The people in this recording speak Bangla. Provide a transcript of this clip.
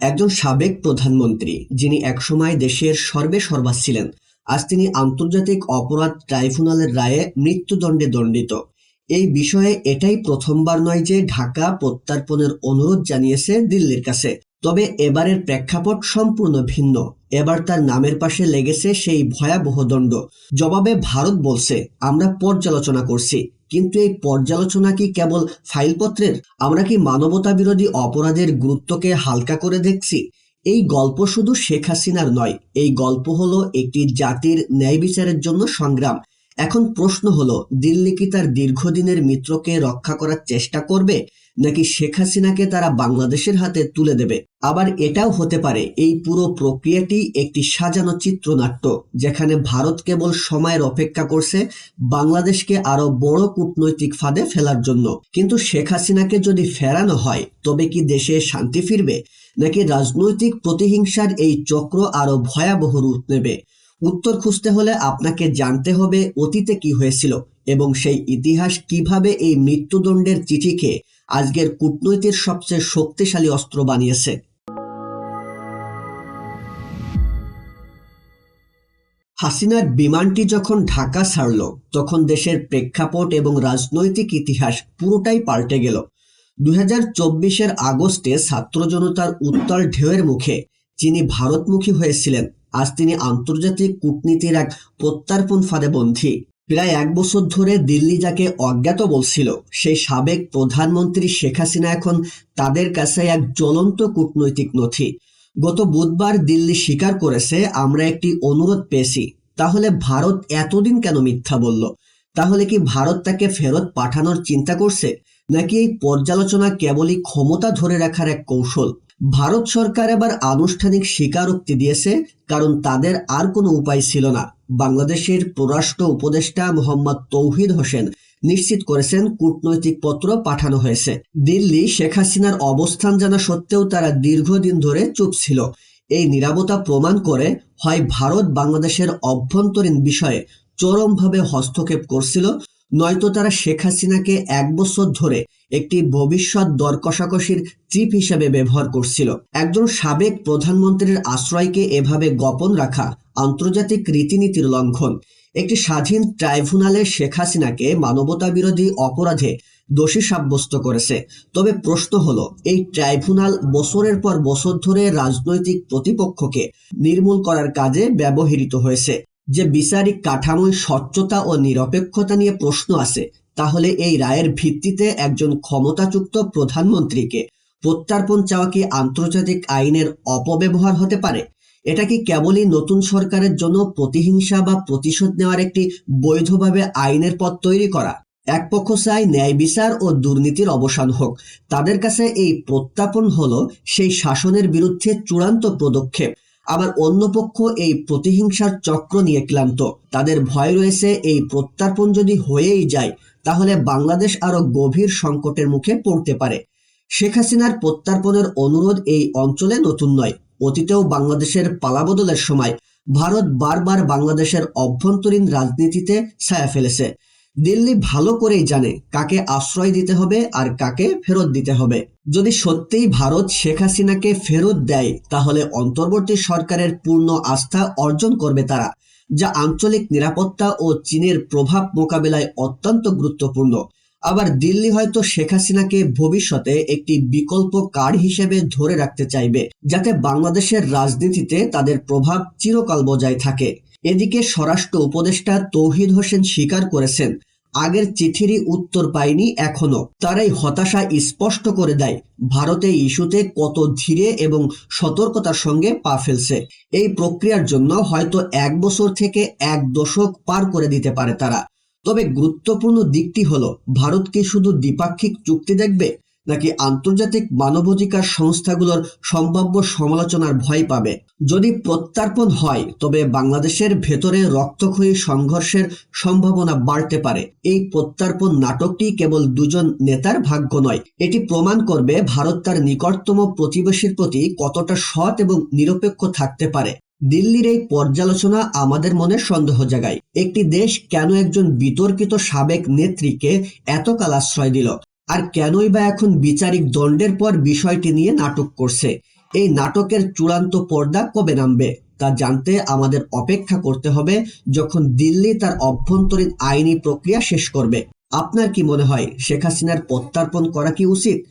একজন সাবেক প্রধানমন্ত্রী, যিনি একসময় দেশের সর্বে সর্বাস ছিলেন। আজ তিনি আন্তর্জাতিক অপরাধ ট্রাইব্যুনালের রায়ে মৃত্যুদণ্ডে দণ্ডিত। এই বিষয়ে এটাই প্রথমবার নয় যে ঢাকা প্রত্যার্পণের অনুরোধ জানিয়েছে দিল্লির কাছে। তবে এবারের প্রেক্ষাপট সম্পূর্ণ ভিন্ন। এবার তার নামের পাশে লেগেছে সেই ভয়াবহ দণ্ড। জবাবে ভারত বলছে, আমরা পর্যালোচনা করছি। কিন্তু এই পর্যালোচনা কি কেবল ফাইলপত্রের? আমরা কি মানবতা বিরোধী অপরাধের গুরুত্বকে হালকা করে দেখছি? এই গল্প শুধু শেখ হাসিনার নয়, এই গল্প হলো একটি জাতির ন্যায় বিচারের জন্য সংগ্রাম। এখন প্রশ্ন হলো, দিল্লি কি তার দীর্ঘদিনের মিত্রকে রক্ষা করার চেষ্টা করবে, নাকি শেখ হাসিনাকে তারা বাংলাদেশের হাতে তুলে দেবে? আবার এটাও হতে পারে, এই পুরো প্রক্রিয়াটি একটি সাজানো চিত্রনাট্য, যেখানে ভারত কেবল সময়ের অপেক্ষা করছে বাংলাদেশকে আরও বড় কূটনৈতিক ফাঁদে ফেলার জন্য। কিন্তু শেখ হাসিনাকে যদি ফেরানো হয়, তবে কি দেশে শান্তি ফিরবে, নাকি রাজনৈতিক প্রতিহিংসার এই চক্র আরও ভয়াবহ রূপ নেবে? উত্তর খুঁজতে হলে আপনাকে জানতে হবে অতীতে কি হয়েছিল এবং সেই ইতিহাস কীভাবে এই মৃত্যুদণ্ডের চিঠিকে আজকের কূটনৈতিক সবচেয়ে শক্তিশালী অস্ত্র বানিয়েছে। হাসিনার বিমানটি যখন ঢাকা ছাড়ল, তখন দেশের প্রেক্ষাপট এবং রাজনৈতিক ইতিহাস পুরোটাই পাল্টে গেল। দুই হাজার আগস্টে ছাত্র জনতার উত্তাল ঢেউয়ের মুখে, যিনি ভারতমুখী হয়েছিলেন আজ তিনি আন্তর্জাতিক কূটনীতির এক প্রত্যার্পণ ফাঁদে বন্ধী প্রায় এক বছর ধরে দিল্লি যাকে অজ্ঞাত বলছিল, সেই সাবেক প্রধানমন্ত্রী শেখ হাসিনা এখন তাদের কাছে এক জ্বলন্ত কূটনৈতিক নথি। গত বুধবার দিল্লি স্বীকার করেছে, আমরা একটি অনুরোধ পেয়েছি। তাহলে ভারত এতদিন কেন মিথ্যা বলল? তাহলে কি ভারত তাকে ফেরত পাঠানোর চিন্তা করছে? নাকি এই পর্যালোচনা কেবলই ক্ষমতা ধরে রাখার এক কৌশল? ভারত সরকার এবার আনুষ্ঠানিক স্বীকারোক্তি দিয়েছে, কারণ তাদের আর কোনো উপায় ছিল না। বাংলাদেশের পররাষ্ট্র উপদেষ্টা মোহাম্মদ তৌহিদ হোসেন নিশ্চিত করেছেন কূটনৈতিক পত্র পাঠানো হয়েছে। দিল্লি, শেখ হাসিনার অবস্থান জানা সত্ত্বেও তারা দীর্ঘদিন ধরে চুপ ছিল। এই নিরাপত্তা প্রমাণ করে হয় ভারত বাংলাদেশের অভ্যন্তরীণ বিষয়ে চরমভাবে হস্তক্ষেপ করছিল নয়তো তারা শেখ হাসিনাকে এক বছর ধরে একটি ভবিষ্যৎ দর কষাকষির চিপ হিসেবে ব্যবহার করছিল। একজন সাবেক প্রধানমন্ত্রীর আশ্রয়কে এভাবে গোপন রাখা আন্তর্জাতিক রীতিনীতির লঙ্ঘন। একটি স্বাধীন ট্রাইব্যুনালে শেখ হাসিনাকে মানবতা বিরোধী অপরাধে দোষী সাব্যস্ত করেছে। তবে প্রশ্ন হলো, এই ট্রাইব্যুনাল বছরের পর বছর ধরে রাজনৈতিক প্রতিপক্ষকে নির্মূল করার কাজে ব্যবহৃত হয়েছে। যে বিচারিক কাঠামোয় স্বচ্ছতা ও নিরপেক্ষতা নিয়ে প্রশ্ন আছে, তাহলে এই রায়ের ভিত্তিতে একজন ক্ষমতাযুক্ত প্রধানমন্ত্রীকে প্রত্যার্পণ চাওয়া কি আন্তর্জাতিক আইনের অপব্যবহার হতে পারে? এটা কি কেবলই নতুন সরকারের জন্য প্রতিহিংসা বা প্রতিশোধ নেওয়ার একটি বৈধভাবে আইনের পথ তৈরি করা? এক পক্ষ চায় ন্যায় বিচার ও দুর্নীতির অবসান হোক। তাদের কাছে এই প্রত্যাপন হলো সেই শাসনের বিরুদ্ধে চূড়ান্ত পদক্ষেপ। আবার অন্য পক্ষ এই প্রতিহিংসার চক্র নিয়ে ক্লান্ত। তাদের ভয় রয়েছে এই প্রত্যার্পণ যদি হয়েই যায়, তাহলে বাংলাদেশ আরও গভীর সংকটের মুখে পড়তে পারে। শেখ হাসিনার প্রত্যার্পণের অনুরোধ এই অঞ্চলে নতুন নয়। অতীতেও বাংলাদেশের পালাবদলের সময় ভারত বারবার বাংলাদেশের অভ্যন্তরীণ রাজনীতিতে ছায়া ফেলেছে। দিল্লি ভালো করেই জানে কাকে আশ্রয় দিতে হবে আর কাকে ফেরত দিতে হবে। যদি সত্যিই ভারত শেখ হাসিনাকে ফেরত দেয়, তাহলে অন্তর্বর্তী সরকারের পূর্ণ আস্থা অর্জন করবে তারা, যা আঞ্চলিক নিরাপত্তা ও চীনের প্রভাব মোকাবেলায় অত্যন্ত গুরুত্বপূর্ণ। আবার দিল্লি হয়তো শেখ হাসিনাকে ভবিষ্যতে একটি বিকল্প কার্ড হিসেবে ধরে রাখতে চাইবে, যাতে বাংলাদেশের রাজনীতিতে তাদের প্রভাব চিরকাল বজায় থাকে। এদিকে স্বরাষ্ট্র উপদেষ্টা তৌহিদ হোসেন স্বীকার করেছেন, আগের চিঠিরই উত্তর পায়নি এখনও। তার এই হতাশা স্পষ্ট করে দেয়, ভারতে ইস্যুতে কত ধীরে এবং সতর্কতার সঙ্গে পা ফেলছে। এই প্রক্রিয়ার জন্য হয়তো এক বছর থেকে এক দশক পার করে দিতে পারে তারা। তবে গুরুত্বপূর্ণ দিকটি হলো, ভারত কি শুধু দ্বিপাক্ষিক চুক্তি দেখবে? নাকি আন্তর্জাতিক মানবাধিকার সংস্থাগুলোর সম্ভাব্য সমালোচনার ভয় পাবে? যদি প্রত্যার্পণ হয়, তবে বাংলাদেশের ভেতরে রক্তক্ষয়ী সংঘর্ষের সম্ভাবনা বাড়তে পারে। এই প্রত্যার্পণ নাটকটি কেবল দুজন নেতার ভাগ্য নয়, এটি প্রমাণ করবে ভারত তার নিকটতম প্রতিবেশীর প্রতি কতটা সৎ এবং নিরপেক্ষ থাকতে পারে। দিল্লির এই পর্যালোচনা আমাদের মনে সন্দেহ জাগায়। একটি দেশ কেন একজন বিতর্কিত সাবেক নেত্রীকে এতকাল আশ্রয় দিল? আর কেনই বা এখন বিচারিক দণ্ডের পর বিষয়টি নিয়ে নাটক করছে? এই নাটকের চূড়ান্ত পর্দা কবে নামবে? তা জানতে আমাদের অপেক্ষা করতে হবে যখন দিল্লি তার অভ্যন্তরীণ আইনি প্রক্রিয়া শেষ করবে। আপনার কি মনে হয়, শেখ হাসিনার প্রত্যার্পণ করা কি উচিত?